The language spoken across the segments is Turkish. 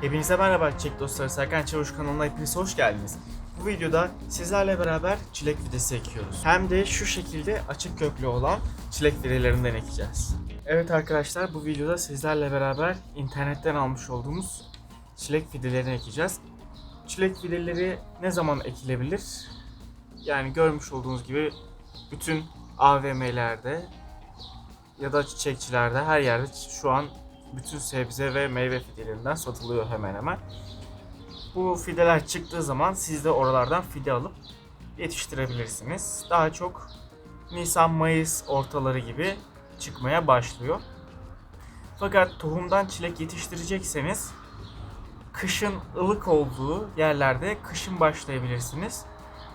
Hepinize merhaba çiçek dostları Serkan Çavuş kanalına hepiniz hoş geldiniz. Bu videoda sizlerle beraber çilek fidesi ekiyoruz. Hem de şu şekilde açık köklü olan çilek fidelerinden ekeceğiz. Evet arkadaşlar bu videoda sizlerle beraber internetten almış olduğumuz çilek fidelerini ekeceğiz. Çilek fideleri ne zaman ekilebilir? Yani görmüş olduğunuz gibi bütün AVM'lerde ya da çiçekçilerde her yerde şu an bütün sebze ve meyve fidelerinden satılıyor hemen hemen. Bu fideler çıktığı zaman siz de oralardan fide alıp yetiştirebilirsiniz. Daha çok Nisan-Mayıs ortaları gibi çıkmaya başlıyor. Fakat tohumdan çilek yetiştirecekseniz kışın ılık olduğu yerlerde kışın başlayabilirsiniz.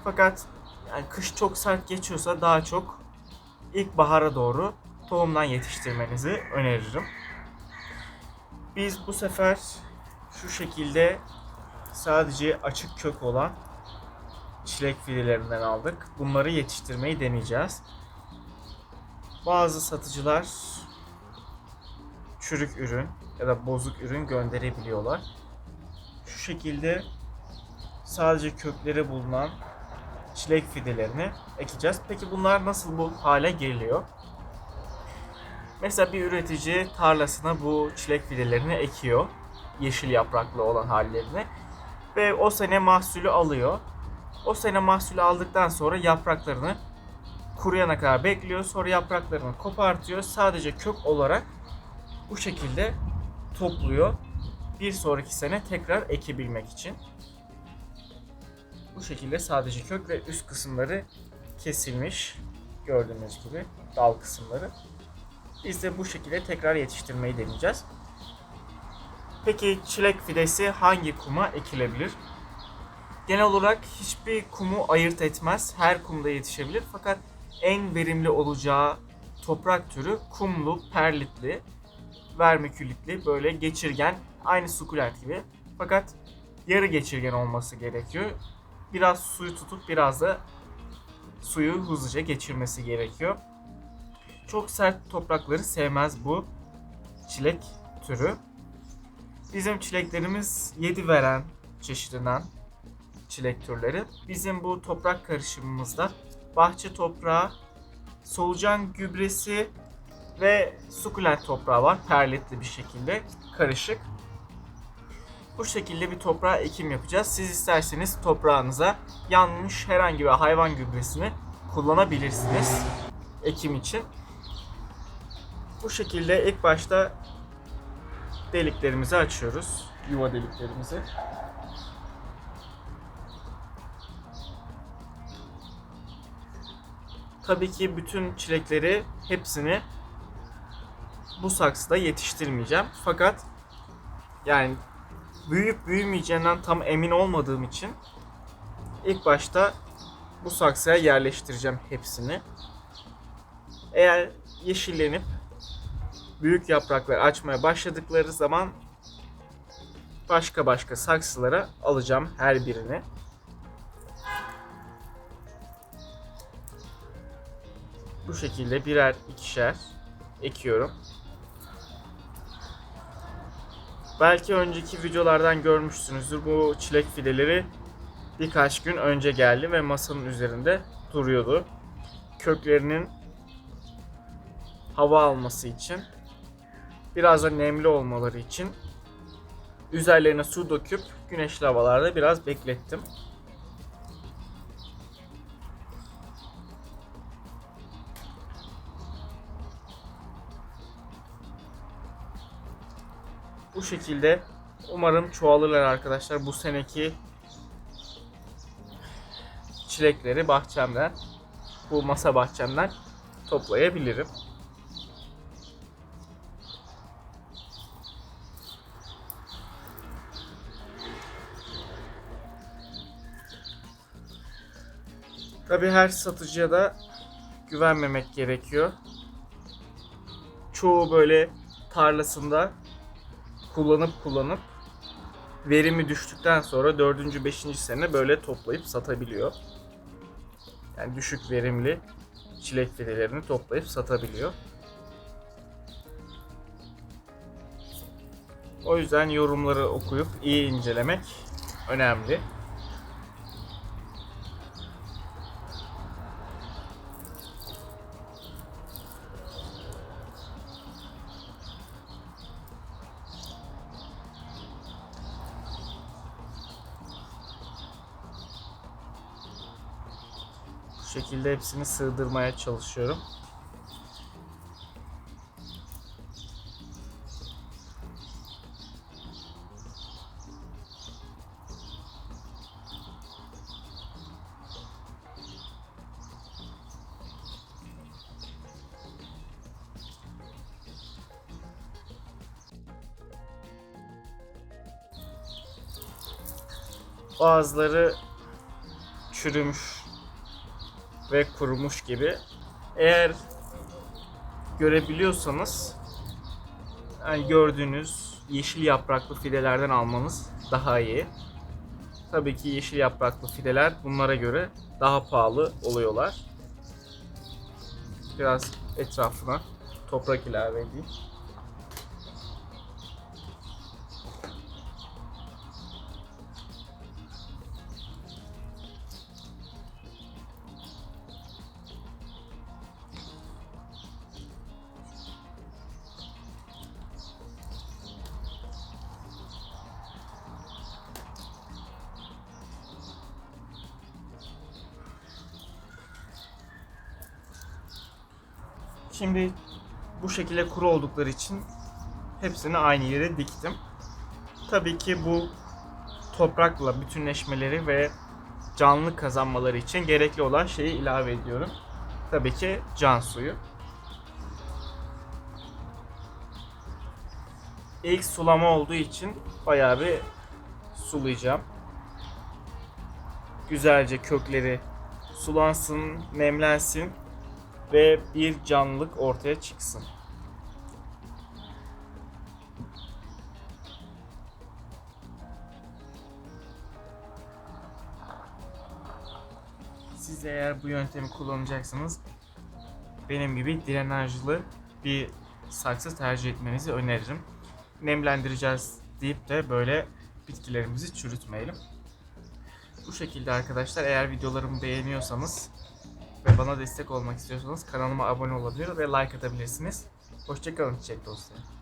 Fakat yani kış çok sert geçiyorsa daha çok ilkbahara doğru tohumdan yetiştirmenizi öneririm. Biz bu sefer şu şekilde sadece açık kök olan çilek fidelerinden aldık. Bunları yetiştirmeyi deneyeceğiz. Bazı satıcılar çürük ürün ya da bozuk ürün gönderebiliyorlar. Şu şekilde sadece kökleri bulunan çilek fidelerini ekeceğiz. Peki bunlar nasıl bu hale geliyor? Mesela bir üretici tarlasına bu çilek fidelerini ekiyor. Yeşil yapraklı olan hallerini. Ve o sene mahsulü alıyor. O sene mahsulü aldıktan sonra yapraklarını kuruyana kadar bekliyor. Sonra yapraklarını kopartıyor. Sadece kök olarak bu şekilde topluyor. Bir sonraki sene tekrar ekebilmek için. Bu şekilde sadece kök ve üst kısımları kesilmiş. Gördüğünüz gibi dal kısımları. Biz de bu şekilde tekrar yetiştirmeyi deneyeceğiz. Peki çilek fidesi hangi kuma ekilebilir? Genel olarak hiçbir kumu ayırt etmez. Her kumda yetişebilir. Fakat en verimli olacağı toprak türü kumlu, perlitli, vermikülitli, böyle geçirgen, aynı sukulent gibi. Fakat yarı geçirgen olması gerekiyor. Biraz suyu tutup biraz da suyu hızlıca geçirmesi gerekiyor. Çok sert toprakları sevmez bu çilek türü. Bizim çileklerimiz 7 veren çeşidinden çilek türleri. Bizim bu toprak karışımımızda bahçe toprağı, solucan gübresi ve sukulent toprağı var. Perletli bir şekilde karışık. Bu şekilde bir toprağa ekim yapacağız. Siz isterseniz toprağınıza yanmış herhangi bir hayvan gübresini kullanabilirsiniz ekim için. Bu şekilde ilk başta deliklerimizi açıyoruz. Yuva deliklerimizi. Tabii ki bütün çilekleri hepsini bu saksıda yetiştirmeyeceğim. Fakat yani büyüyüp büyümeyeceğinden tam emin olmadığım için ilk başta bu saksıya yerleştireceğim hepsini. Eğer yeşillenip büyük yapraklar açmaya başladıkları zaman başka başka saksılara alacağım her birini. Bu şekilde birer ikişer ekiyorum. Belki önceki videolardan görmüşsünüzdür. Bu çilek fideleri birkaç gün önce geldi ve masanın üzerinde duruyordu. Köklerinin hava alması için biraz da nemli olmaları için üzerlerine su döküp güneşli havalarda biraz beklettim. Bu şekilde umarım çoğalırlar arkadaşlar. Bu seneki çilekleri bahçemden, bu masa bahçemden toplayabilirim. Tabii her satıcıya da güvenmemek gerekiyor. Çoğu böyle tarlasında kullanıp kullanıp verimi düştükten sonra 4. 5. sene böyle toplayıp satabiliyor. Yani düşük verimli çilek fidelerini toplayıp satabiliyor. O yüzden yorumları okuyup iyi incelemek önemli. Şekilde hepsini sığdırmaya çalışıyorum. Bazıları çürümüş ve kurumuş gibi. Eğer görebiliyorsanız yani gördüğünüz yeşil yapraklı fidelerden almanız daha iyi. Tabii ki yeşil yapraklı fideler bunlara göre daha pahalı oluyorlar. Biraz etrafına toprak ilave edeyim. Şimdi bu şekilde kuru oldukları için hepsini aynı yere diktim. Tabii ki bu toprakla bütünleşmeleri ve canlı kazanmaları için gerekli olan şeyi ilave ediyorum. Tabii ki can suyu. İlk sulama olduğu için bayağı bir sulayacağım. Güzelce kökleri sulansın, nemlensin ve bir canlılık ortaya çıksın. Siz eğer bu yöntemi kullanacaksanız benim gibi drenajlı bir saksı tercih etmenizi öneririm. Nemlendireceğiz deyip de böyle bitkilerimizi çürütmeyelim. Bu şekilde arkadaşlar eğer videolarımı beğeniyorsanız ve bana destek olmak istiyorsanız kanalıma abone olabilir ve like atabilirsiniz. Hoşçakalın çiçek dostları.